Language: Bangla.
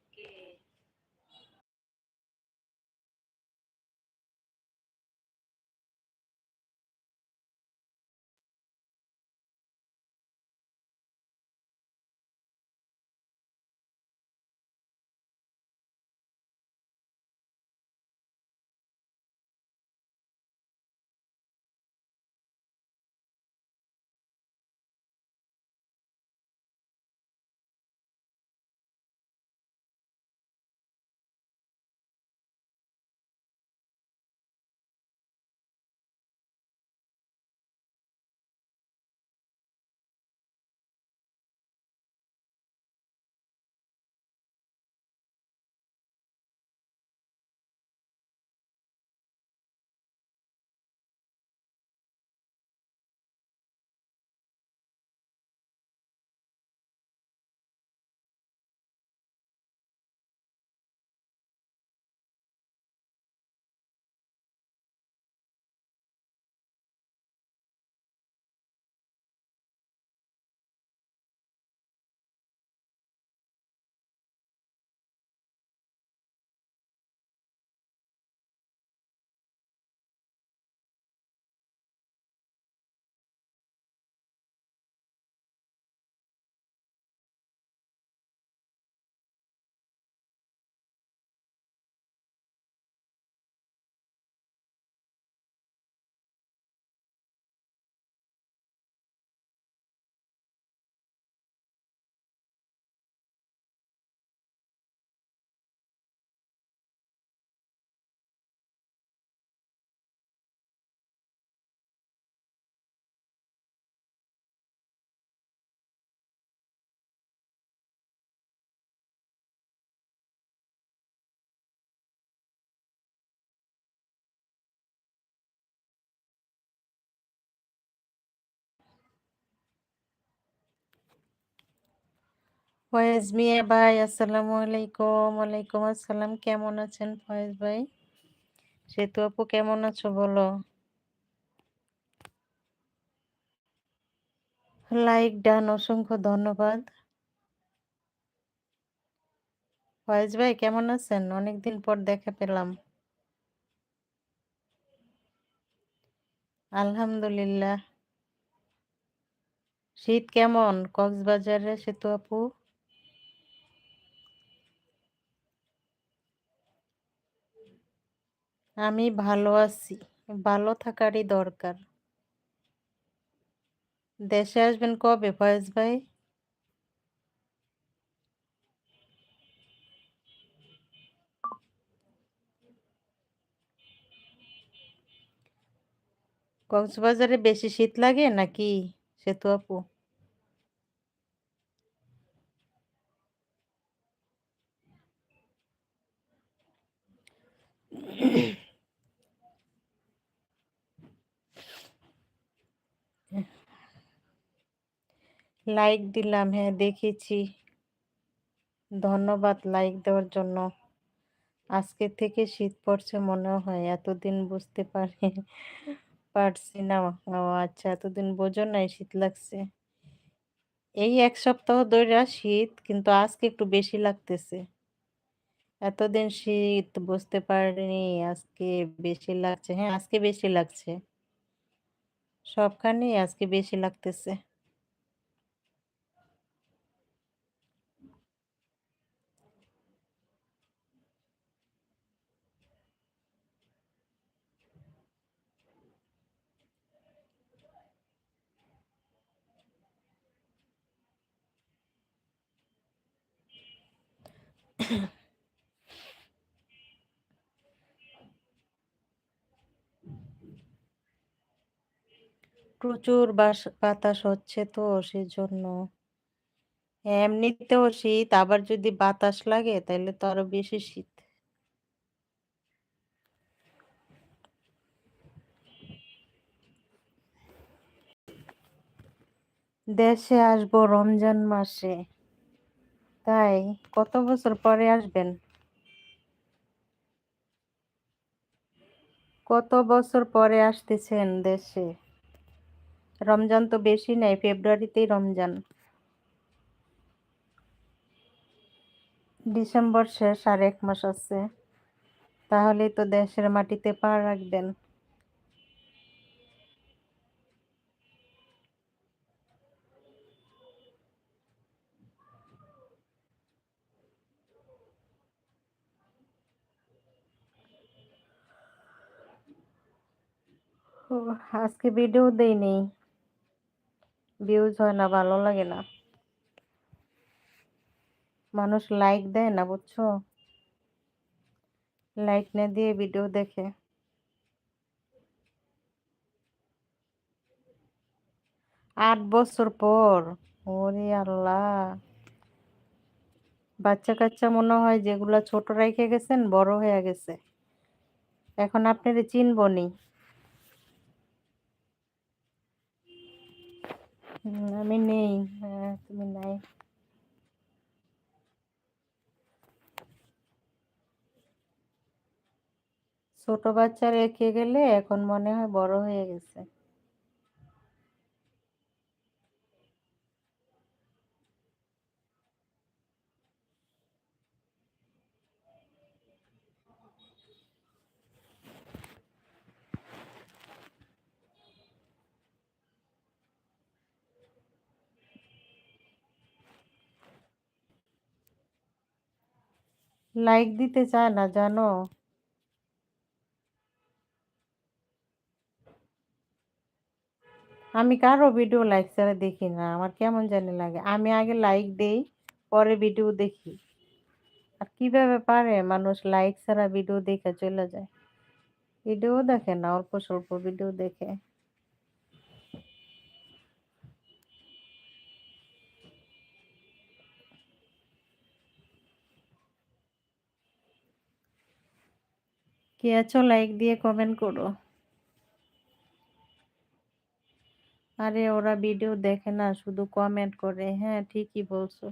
Okay. ফয়েজ মিয়া ভাই, আসসালামু আলাইকুম। ওয়ালাইকুম আসসালাম। কেমন আছেন ফয়েজ ভাই? সেতু আপু কেমন আছো বলো? লাইক, ডান অসংখ্য ধন্যবাদ। ফয়েজ ভাই, কেমন আছেন? অনেকদিন পর দেখা পেলাম। আলহামদুলিল্লাহ। শীত কেমন? কক্সবাজারে সেতু আপু? আমি ভালো আছি, ভালো থাকারই দরকার। দেশে আসবেন কবে ফয়েজ ভাই? কক্সবাজারে বেশি শীত লাগে নাকি, সেতু আপু? লাইক দিলাম হ্যাঁ দেখেছি। ধন্যবাদ লাইক দেওয়ার জন্য। আজকে থেকে শীত পড়ছে মনে হয়, এতদিন বুঝতে পারি, পারছি না। ও আচ্ছা এতদিন বোঝো নাই শীত লাগছে। এই এক সপ্তাহ ধরে শীত, কিন্তু আজকে একটু বেশি লাগতেছে। এতদিন শীত, বুঝতে পারিনি আজকে বেশি লাগছে। হ্যাঁ আজকে বেশি লাগছে। সবখানেই আজকে বেশি লাগতেছে। প্রচুর বাস, বাতাস হচ্ছে তো সেজন্য। এমনিতেও শীত, আবার যদি বাতাস লাগে তাহলে তো আরও বেশি শীত। দেশে আসব রমজান মাসে। তাই, কত বছর পরে আসবেন? কত বছর পরে আসতেছেন দেশে? রমজান তো বেশি নাই, ফেব্রুয়ারিতেই রমজান। ডিসেম্বর শেষ আর এক মাস আছে। তাহলেই তো দেশের মাটিতে পা রাখবেন। আজকে ভিডিও দেইনি। ভিউজ হয় না, ভালো লাগে না। মানুষ লাইক দেয় না, বুঝছ? লাইক না দিয়ে ভিডিও দেখে। আট বছর পর, ওরে আল্লাহ। বাচ্চা কাচ্চা মনে হয় যেগুলা ছোট রেখে গেছেন, বড় হয়ে গেছে। এখন আপনারে চিনব নি হুম, আমি নেই হ্যাঁ তুমি নাই ছোট বাচ্চা রেখে গেলে এখন মনে হয় বড় হয়ে গেছে। লাইক দিতে চায় না, জানো? আমি কারও ভিডিও লাইক ছাড়া দেখি না, আমার কেমন জানি লাগে। আমি আগে লাইক দেই, পরে ভিডিও দেখি। আর কীভাবে পারে মানুষ লাইক ছাড়া ভিডিও দেখে চলে যায়? ভিডিও দেখে না, অল্প স্বল্প ভিডিও দেখে। কে আছো লাইক দিয়ে কমেন্ট করো। আরে ওরা ভিডিও দেখে না, শুধু কমেন্ট করে। হ্যাঁ ঠিকই বলছো।